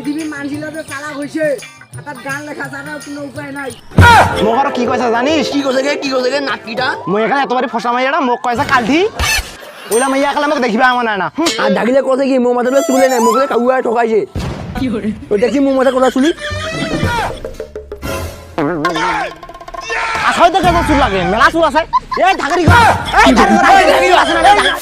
পৃথিবীর মানছিলাতে চালাক হয়েছে তার গান লেখা ছাড়া কোনো উপায় নাই। মোক আৰু কি কৈছে জানিস কি কৈছে গে? কি কৈছে গে? নাটকিটা? মই এখানে এতবারে ফসা মাইয়াটা মোক কৈছে কালঠি ওইলা মাইয়া কালে মোক দেখিবা আমার না। আর ডাকিলে কৈছে কি মোৰ মাথাটো চুলে নাই মোক কাউয়াই ঠকাইছে। দেখি মোৰ মাথা কথা চুলি। আছাইতে কেন চুল লাগে মেলা চুল আছে। এই এই না,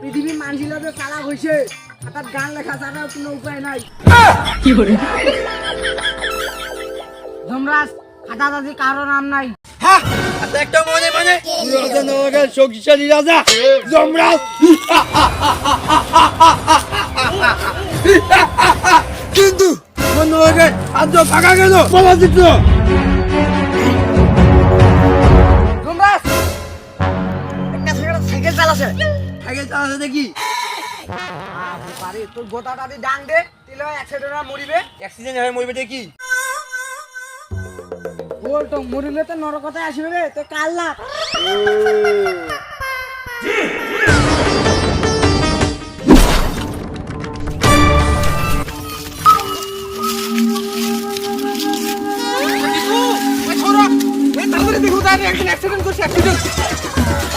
পৃথিবীর মানছিলাতে চালাক হয়েছে। তার গান লেখা ছাড়া কোনো উপায় নাই। যমরাজ খাতা দাদি কারও নাম নাই। একটা মনে মানে। শক্তিশালী রাজা। যমরাজ কিন্তু নগর আজ ফাঁকা গেল বাবা চিত্র যমরাজ একটা ছেলে সাইকেল চালাছে। আগে চালাতে দেখি। পারে তোর গোটাটা দিয়ে ডাং দে তিলে অ্যাক্সিডেন্ট মরিবে। অ্যাক্সিডেন্ট হয়ে মরবে দেখি। বল তো মরিলে তো নরকতায় আসবে রে তো কাল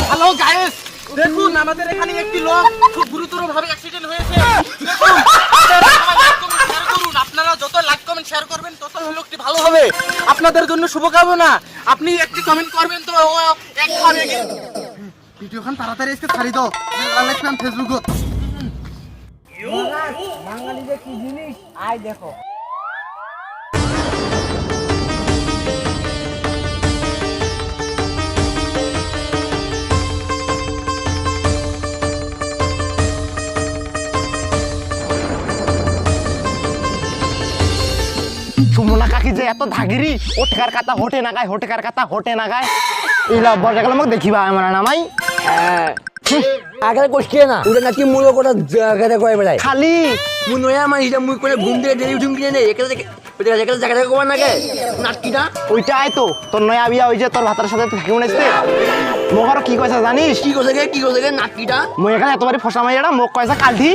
হ্যালো গায়েস আমাদের এখানে একটি লোক খুব অ্যাক্সিডেন্ট হয়েছে। আপনারা যত লাইক কমেন্ট শেয়ার করবেন ভালো হবে। আপনাদের জন্য শুভকামনা। আপনি একটি কমেন্ট করবেন তো, ও ভিডিওখান তাড়াতাড়ি এসে ছাড়ি দাও। ফেসবুকত বাঙালি যে কি জিনিস? আয় দেখো। সুমনা কাকি যে এত ধাগিরি ও ঠেকার কাতা হোটে না গায় হোটেকার কাতা হোটে না গায়। এইলা বর্জা গেলে মোক দেখিবা আমার নামাই আগে কষকে না? ওটা নাকি মূল কথা জায়গাতে কয় বেড়ায়। খালি। মুই নয়া হিসাব মুই করে ঘুম থেকে ডেলি উঠুম কিনে নেই এখানে ওটা এখানে জায়গাতে কবার নাকি নাটকিটা? ওইটাই তো তোর নয়া বিয়া হয়েছে তোর ভাতার সাথে থাকি মোক আৰু কি কৈছে জানিস? কি গে কি কৈছে গে নাটকিটা? মই এখানে এতবারে ফসা মাইয়াটা মোক কৈছে কালঠি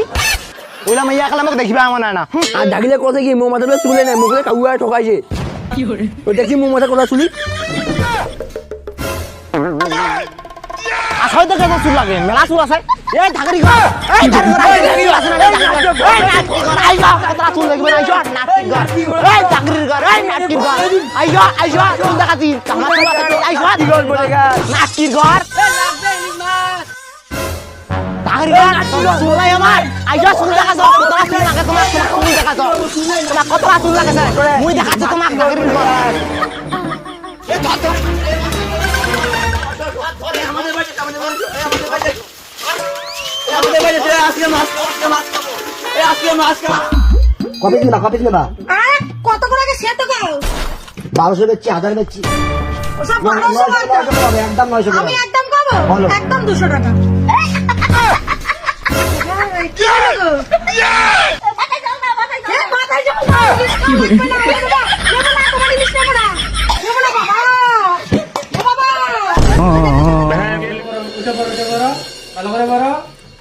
ওইলা মাইয়া কালে মোক দেখিবা আমার না। আর ডাকিলে কৈছে কি মোৰ মাথাটো চুলে নাই মোক কাউয়াই ঠকাইছে। দেখি মোৰ মাথা কথা চুলি। আছাইতে কেন চুল লাগে মেলা চুল আছে। এই ঢাকারি ঘর এই ঢাকারি ঘর, এই ঢাকারি ঘর এই ঘর, নাটকি ঘর, আইবা, কতটা চুল নাটকি ঘর, ঢাকারি ঘর, তোর চুল নাই আমার, আইসো, চুল দেখাচ্ছো, কতটা চুল লাগে তোমার, তোমার চুল দেখাচ্ছো, তোমার কতটা চুল লাগেছে, মুই দেখাচ্ছি তোমাক ঢাকারির ঘর। কত কিনা কত কিনা কত করে আগে সে তো গাও বারোশো বেচছি হাজার বেচছি। ওসব বারোশো টাকা। একদম নয়শো। একদম দুশো টাকা। ভালো করে পড়ো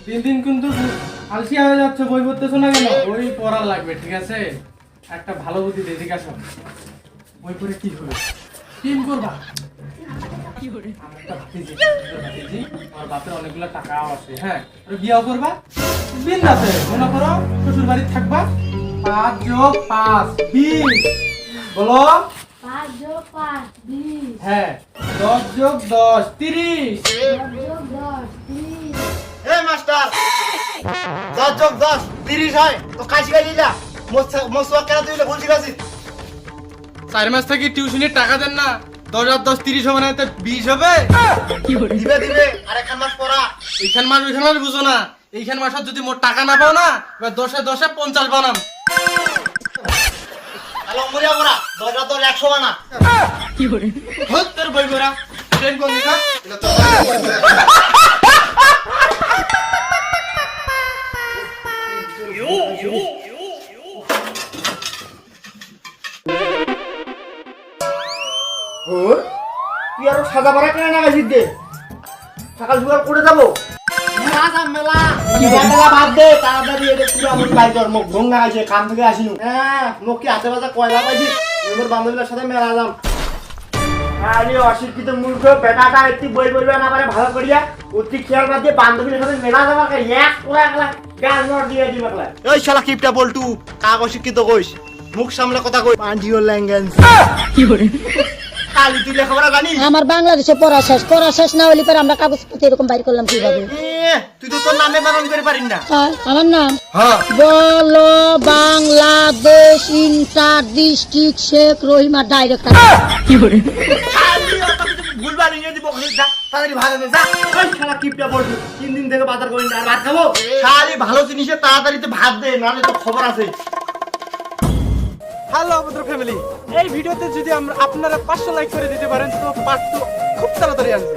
দিন দিন কিন্তু আলসিয়া হয়ে যাচ্ছে বই পড়তেছো না কেন বই পড়ার লাগবে ঠিক আছে একটা ভালো বুদ্ধি দিয়ে আসো বই পড়ে কি হবে টিম করবা? আমার বাপের অনেকগুলো টাকাও আছে হ্যাঁ? বিয়াও করবা? দিন মনে করো শ্বশুর বাড়ি থাকবা? পাঁচ যোগ পাঁচ বিশ। বলো? পাঁচ যোগ পাঁচ, বিশ। হ্যাঁ দশ যোগ দশ তিরিশ। এ মাস্টার দশ যোগ দশ তিরিশ হয়। তো যা। কেন তুই ভুল শিখাছিস চার মাস থেকে টিউশনের টাকা দেন না। দশ দশ, তিরিশ হবে বিশ হবে? দিবে দিবে। আর একখান মাস পড়া। এইখান মাস, ওইখান মাস বুঝো না। মাসত যদি মোট টাকা না না দশে দশে পঞ্চাশ বানাম। অমরিয়া পড়া। দশ আর দশ, একশো বানা। তোর বই করা ট্রেন কোন দিকে এটা তো হাতে বাজা কয়লা পাইছিস? আমার বান্ধবীদের সাথে মেলা যাম। আরে অশিক্ষিত মূর্খ বেটাটা একটি বই বলবে না পারে ভালো করিয়া অতি খেয়াল বাদ দিয়ে বান্ধবীর সাথে মেলা যাবা কে ওই শালা কিপটা বলটু কাক অশিক্ষিত কইস? মুখ সামলে কথা কই। পাঁজিও ল্যাঙ্গেন্স কালি তুই লেখাপড়া জানিস? আমার বাংলাদেশে পড়া শেষ পড়া শেষ না হলে পরে আমরা কাগজপত্র এরকম বাইর করলাম কীভাবে? তুই তো তোর নামে বানান করে পারিস না। আমার নাম? হ্যাঁ। বলো Bangladesh inter district Sheikh Rahima director. খালি অত কিছু ভুলভাল ইংরেজি যা তাড়াতাড়ি হয়ে যা। ওই শালা কিপটা বলটু তিন দিন থেকে বাজার করিস না আর ভাত খাব? খালি ভালো জিনিসে তাড়াতাড়ি ভাত দে নাহলে তো খবর আছে। হ্যালো আমাদের ফ্যামিলি এই ভিডিওতে যদি আমরা আপনারা পাঁচশো লাইক করে দিতে পারেন, তো পার্ট খুব তাড়াতাড়ি আসবে।